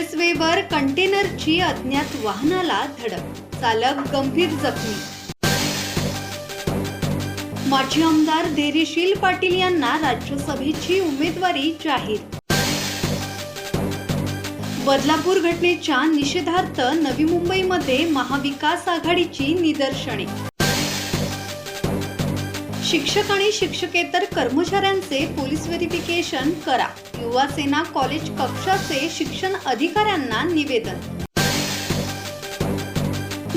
एक्सप्रेसवेवर कंटेनरची अज्ञात वाहनाला धडक चालक गंभीर जखमी. माजी आमदार धैर्यशील पाटील यांना राज्यसभेची उमेदवारी जाहीर. बदलापूर घटनेच्या निषेधार्थ नवी मुंबईमध्ये महाविकास आघाडीची निदर्शने. शिक्षक आणि शिक्षकेतर कर्मचाऱ्यांचे पोलीस व्हेरिफिकेशन करा. युवा सेना कॉलेज कक्षाचे शिक्षण अधिकाऱ्यांना निवेदन.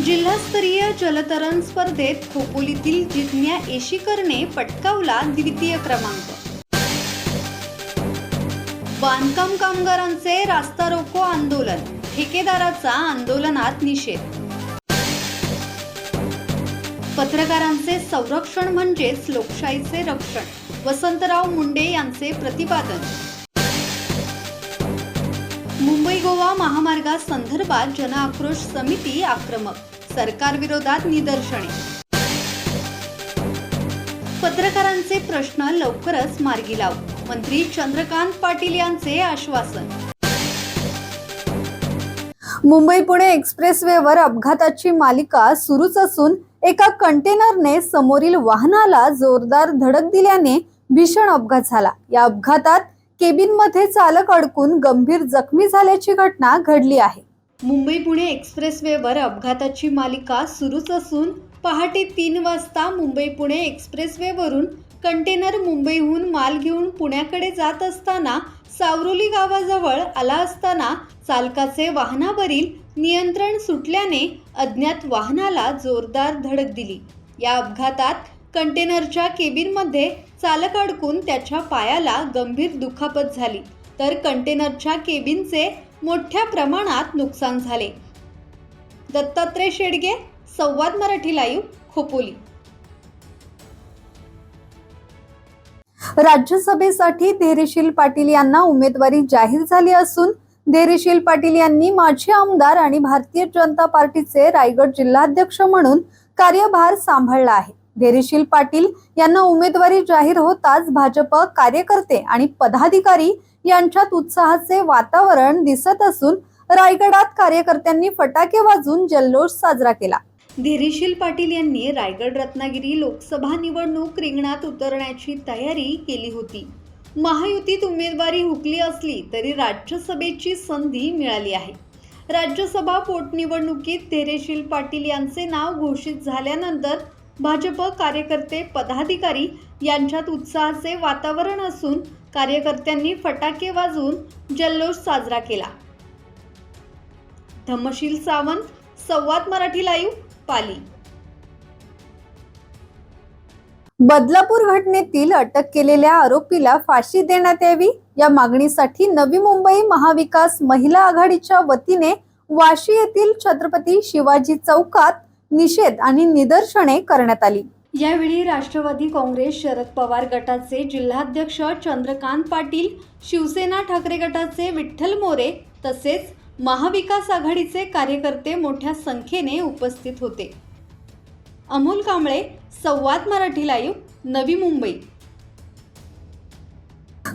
जिल्हास्तरीय जलतरण स्पर्धेत खोपोलीतील जिज्ञा एशीकरने पटकावला द्वितीय क्रमांक. बांधकाम कामगारांचे रास्ता रोको आंदोलन. ठेकेदाराचा आंदोलनात निषेध. पत्रकारांचे संरक्षण म्हणजेच लोकशाहीचे रक्षण. वसंतराव मुंडे यांचे प्रतिपादन. मुंबई गोवा महामार्गासंदर्भात जनआक्रोश समिती आक्रमक. सरकारविरोधात निदर्शने. पत्रकारांचे प्रश्न लवकरच मार्गी लाव. मंत्री चंद्रकांत पाटील यांचे आश्वासन. मुंबई पुणे एक्सप्रेसवेवर अपघाताची मालिका सुरूच असून एका कंटेनरने समोरील वाहनाला जोरदार धडक दिल्याने भीषण अपघात झाला. या अपघातात केबिनमध्ये चालक अडकून गंभीर जखमी झाल्याची घटना घडली आहे. मुंबई पुणे एक्सप्रेसवेवर अपघाताची मालिका सुरूच असून पहाटे तीन वाजता मुंबई पुणे एक्सप्रेसवेवरून कंटेनर मुंबईहून माल घेऊन पुण्याकडे जात असताना सावरोली गावाजवळ आला असताना चालकाचे वाहनावरील नियंत्रण सुटल्याने अज्ञात वाहनाला जोरदार धडक दिली. या अपघातात कंटेनरच्या केबिनमध्ये चालक अडकून त्याच्या पायाला गंभीर दुखापत झाली तर कंटेनरच्या केबिनचे मोठ्या प्रमाणात नुकसान झाले. दत्तात्रय शेडगे संवाद मराठी लाईव्ह खोपोली. राज्यसभेसाठी धैर्यशील पाटील यांना उमेदवारी जाहीर झाली असून धैर्यशील पाटील यांनी माजी आमदार आणि भारतीय जनता पार्टीचे रायगड जिल्हाध्यक्ष म्हणून कार्यभार सांभाळला आहे. धैर्यशील पाटील यांना उमेदवारी जाहीर होताच भाजप कार्यकर्ते आणि पदाधिकारी यांच्यात उत्साहाचे वातावरण दिसत असून रायगडात कार्यकर्त्यांनी फटाके वाजून जल्लोष साजरा केला. धैर्यशील पाटील यांनी रायगड रत्नागिरी लोकसभा निवडणूक रिंगणात उतरण्याची तयारी केली होती. महायुतीत उमेदवारी हुकली असली तरी राज्यसभेची संधी मिळाली आहे. राज्यसभा पोटनिवडणुकीत धैर्यशील पाटील यांचे नाव घोषित झाल्यानंतर भाजप कार्यकर्ते पदाधिकारी यांच्यात उत्साहाचे वातावरण असून कार्यकर्त्यांनी फटाके वाजवून जल्लोष साजरा केला. धम्मशील सावंत संवाद मराठी लाईव्ह पाली. बदलापूर घटनेतील अटक केलेल्या आरोपीला फाशी देण्यात यावी या मागणीसाठी नवी मुंबई महाविकास महिला आघाडीच्या वतीने वाशी येथील छत्रपती शिवाजी चौकात निषेध आणि निदर्शने करण्यात आली. यावेळी राष्ट्रवादी काँग्रेस शरद पवार गटाचे जिल्हाध्यक्ष चंद्रकांत पाटील शिवसेना ठाकरे गटाचे विठ्ठल मोरे तसेच महाविकास आघाडीचे कार्यकर्ते मोठ्या संख्येने उपस्थित होते. अमोल कांबळे संवाद मराठी लाईव्ह नवी मुंबई.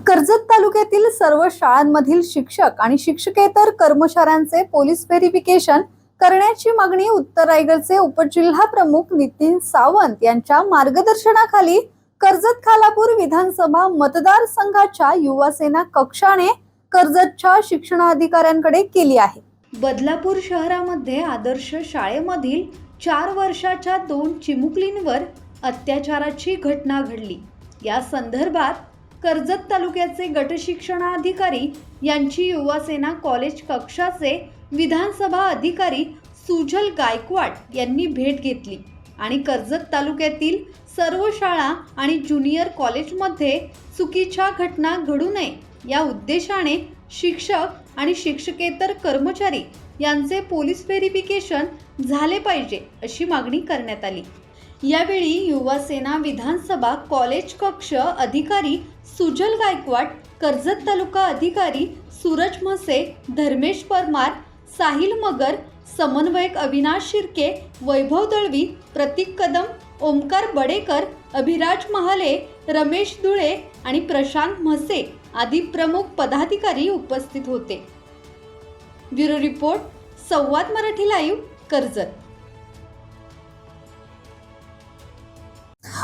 कर्जत तालुक्यातील सर्व शाळांमधील शिक्षक आणि शिक्षकेतर कर्मचाऱ्यांचे पोलीस व्हेरिफिकेशन करण्याची मागणी उत्तर रायगडचे उपजिल्हा प्रमुख नितीन सावंत यांच्या मार्गदर्शनाखाली कर्जत खालापूर विधानसभा मतदारसंघाच्या युवासेना कक्षाने कर्जतच्या शिक्षणाधिकाऱ्यांकडे केली आहे. बदलापूर शहरामध्ये आदर्श शाळेमधील चार वर्षाच्या दोन चिमुकलींवर अत्याचाराची घटना घडली. या संदर्भात कर्जत तालुक्याचे गटशिक्षणाधिकारी यांची युवासेना कॉलेज कक्षाचे विधानसभा अधिकारी सुजल गायकवाड यांनी भेट घेतली आणि कर्जत तालुक्यातील सर्व शाळा आणि ज्युनियर कॉलेजमध्ये चुकीच्या घटना घडू नये या उद्देशाने शिक्षक आणि शिक्षकेतर कर्मचारी यांचे पोलीस व्हेरिफिकेशन झाले पाहिजे अशी मागणी करण्यात आली. यावेळी युवा सेना विधानसभा कॉलेज कक्ष अधिकारी सुजल गायकवाड कर्जत तालुका अधिकारी सूरज म्हसे धर्मेश परमार साहिल मगर समन्वयक अविनाश शिर्के वैभव दळवी प्रतीक कदम ओमकार बडेकर अभिराज महाले रमेश धुळे आणि प्रशांत म्हसे आदी प्रमुख पदाधिकारी उपस्थित होते. Bureau report Samvad Marathi live Karjat.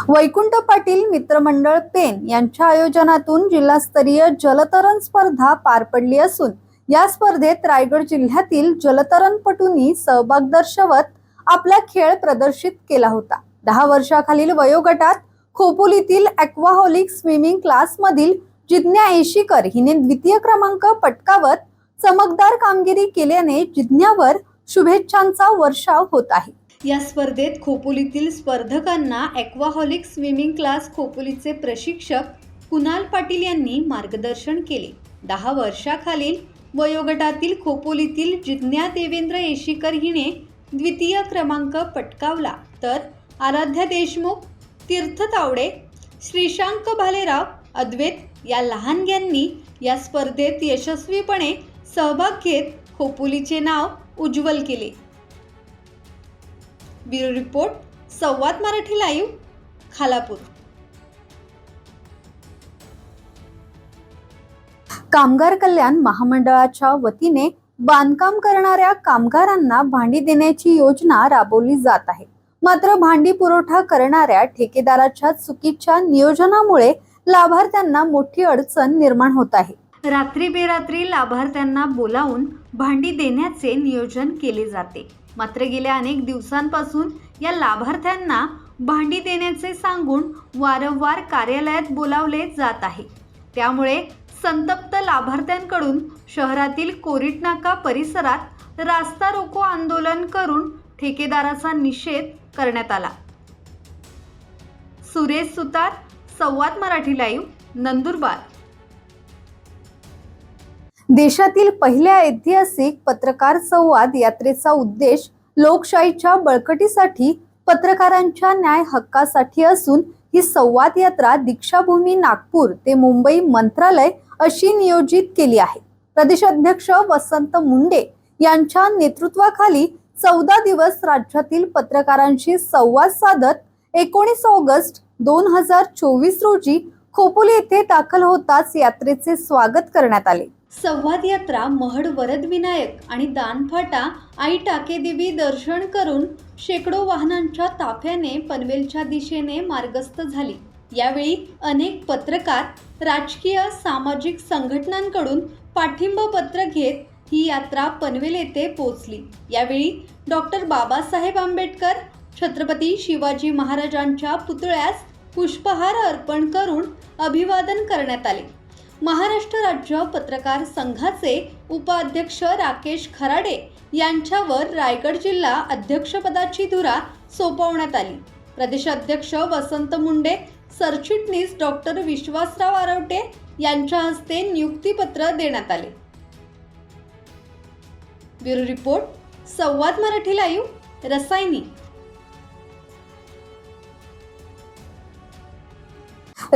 Vaikunth Patil मित्रमंडळ पेन यांच्या आयोजनातून जिल्हास्तरीय जलतरण स्पर्धा पार पडली असून या स्पर्धेत रायगड जिल्ह्यातील जलतरणपटूंनी सहभाग दर्शवत आपला खेळ प्रदर्शित केला होता. दहा वर्षाखालील वयोगटात खोपोलीतील अॅक्वाहोलिक स्विमिंग क्लासमधील जिज्ञा येशीकर हिने द्वितीय क्रमांक पटकावत चमकदार कामगिरी केल्याने जिज्ञावर शुभेच्छांचा वर्षाव होत आहे. या स्पर्धेत खोपोलीतील स्पर्धकांना ॲक्वाहॉलिक स्विमिंग क्लास खोपोलीचे प्रशिक्षक कुणाल पाटील यांनी मार्गदर्शन केले. दहा वर्षाखालील वयोगटातील खोपोलीतील जिज्ञा देवेंद्र येशीकर हिने द्वितीय क्रमांक पटकावला. तर आराध्या देशमुख तीर्थ तावडे श्रीशांक भालेराव अद्वैत या लहानग्यांनी या स्पर्धेत यशस्वीपणे सहभाग घेत खोपोलीचे नाव उज्ज्वल केले. Bureau report Samvad Marathi live Khalapur. कामगार कल्याण महामंडळाच्या वतीने बांधकाम करणाऱ्या कामगारांना भांडी देण्याची योजना राबवली जात आहे. मात्र भांडी पुरवठा करणाऱ्या ठेकेदाराच्या चुकीच्या नियोजनामुळे लाभार्थ्यांना मोठी अडचण निर्माण होत आहे. रात्री बेरात्री लाभार्थ्यांना बोलावून भांडी देण्याचे नियोजन केले जाते. मात्र गेल्या अनेक दिवसांपासून या लाभार्थ्यांना भांडी देण्याचे सांगून वारंवार कार्यालयात बोलावले जात आहे. त्यामुळे संतप्त लाभार्थ्यांकडून शहरातील कोरिटनाका परिसरात रास्ता रोको आंदोलन करून ठेकेदाराचा निषेध करण्यात आला. सुरेश सुतार संवाद मराठी लाईव्ह नंदुरबार. देशातील पहिल्या ऐतिहासिक पत्रकार संवाद यात्रेचा उद्देश लोकशाहीच्या बळकटीसाठी पत्रकारांच्या न्याय हक्कासाठी असून ही संवाद यात्रा दीक्षाभूमी नागपूर ते मुंबई मंत्रालय अशी नियोजित केली आहे. प्रदेशाध्यक्ष वसंत मुंडे यांच्या नेतृत्वाखाली चौदा दिवस राज्यातील पत्रकारांशी संवाद साधत एकोणीस ऑगस्ट दोन हजार चोवीस रोजी खोपोली येथे दाखल होताच यात्रेचे स्वागत करण्यात आले. संवाद यात्रा महड वरद विनायक आणि दानफाटा आई टाकेदेवी दर्शन करून शेकडो वाहनांच्या ताफ्याने पनवेलच्या दिशेने मार्गस्थ झाली. यावेळी अनेक पत्रकार राजकीय सामाजिक संघटनांकडून पाठिंबा पत्र घेत ही यात्रा पनवेल येथे पोचली यावेळी डॉक्टर बाबासाहेब आंबेडकर छत्रपती शिवाजी महाराजांच्या पुतळ्यास पुष्पहार अर्पण करून अभिवादन करण्यात आले. महाराष्ट्र राज्य पत्रकार संघाचे उपाध्यक्ष राकेश खराडे यांच्यावर रायगड जिल्हा अध्यक्षपदाची धुरा सोपवण्यात आली. प्रदेशाध्यक्ष वसंत मुंडे सरचिटणीस डॉक्टर विश्वासराव आरवटे यांच्या हस्ते नियुक्तीपत्र देण्यात आले. Bureau report Samvad Marathi live Rasayani.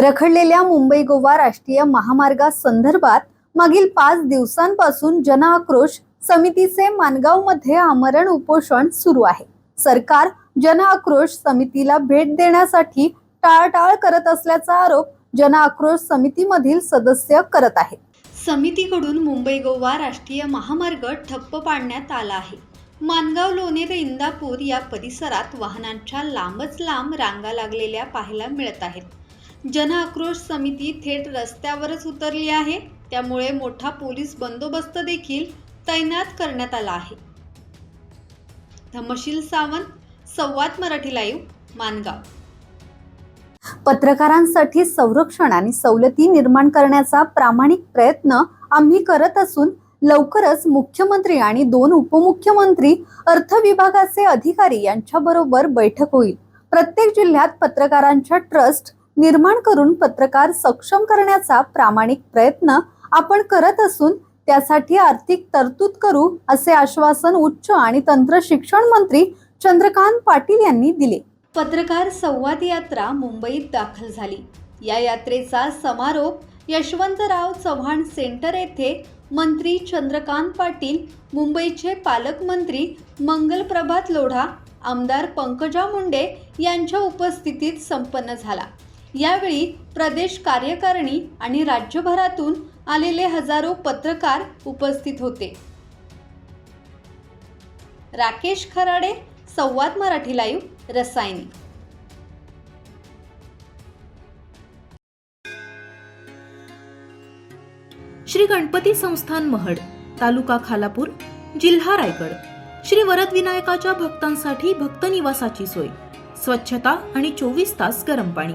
रखडलेल्या मुंबई गोवा राष्ट्रीय महामार्गासंदर्भात मागील पाच दिवसांपासून जनआक्रोश समितीचे मानगावमध्ये आमरण उपोषण सुरू आहे. सरकार जनआक्रोश समितीला भेट देण्यासाठी टाळटाळ करत असल्याचा आरोप जनआक्रोश समितीमधील सदस्य करत आहेत समितीकडून मुंबई गोवा राष्ट्रीय महामार्ग ठप्प पाडण्यात आला आहे. मानगाव लोणेर इंदापूर या परिसरात वाहनांच्या लांबच लांब रांगा लागलेल्या पाहायला मिळत आहेत. जनआक्रोश समिती थेट रस्त्यावरच उतरली आहे. त्यामुळे मोठा पोलीस बंदोबस्त देखील तैनात करण्यात आला आहे. धमशील सावंत संवाद मराठी लाईव्ह मानगाव. पत्रकारांसाठी संरक्षण आणि सवलती निर्माण करण्याचा प्रामाणिक प्रयत्न आम्ही करत असून लवकरच मुख्यमंत्री आणि दोन उपमुख्यमंत्री अर्थ विभागाचे अधिकारी यांच्याबरोबर बैठक होईल. प्रत्येक जिल्ह्यात पत्रकारांच्या ट्रस्ट निर्माण करून पत्रकार सक्षम करण्याचा प्रामाणिक प्रयत्न आपण करत असून त्यासाठी आर्थिक तरतूद करू असे आश्वासन उच्च आणि तंत्र शिक्षण मंत्री चंद्रकांत पाटील यांनी दिले. पत्रकार संवाद यात्रा मुंबईत दाखल झाली. या यात्रेचा समारोप यशवंतराव चव्हाण सेंटर येथे मंत्री चंद्रकांत पाटील मुंबईचे पालकमंत्री मंगलप्रभात लोढा आमदार पंकजा मुंडे यांच्या उपस्थितीत संपन्न झाला. यावेळी प्रदेश कार्यकारिणी आणि राज्यभरातून आलेले हजारो पत्रकार उपस्थित होते. राकेश खराडे संवाद मराठी लाईव्ह रसायनी. श्री गणपती संस्थान महड तालुका खालापूर जिल्हा रायगड. श्री वरद विनायकाच्या भक्तांसाठी भक्त निवासाची सोय. स्वच्छता आणि चोवीस तास गरम पाणी.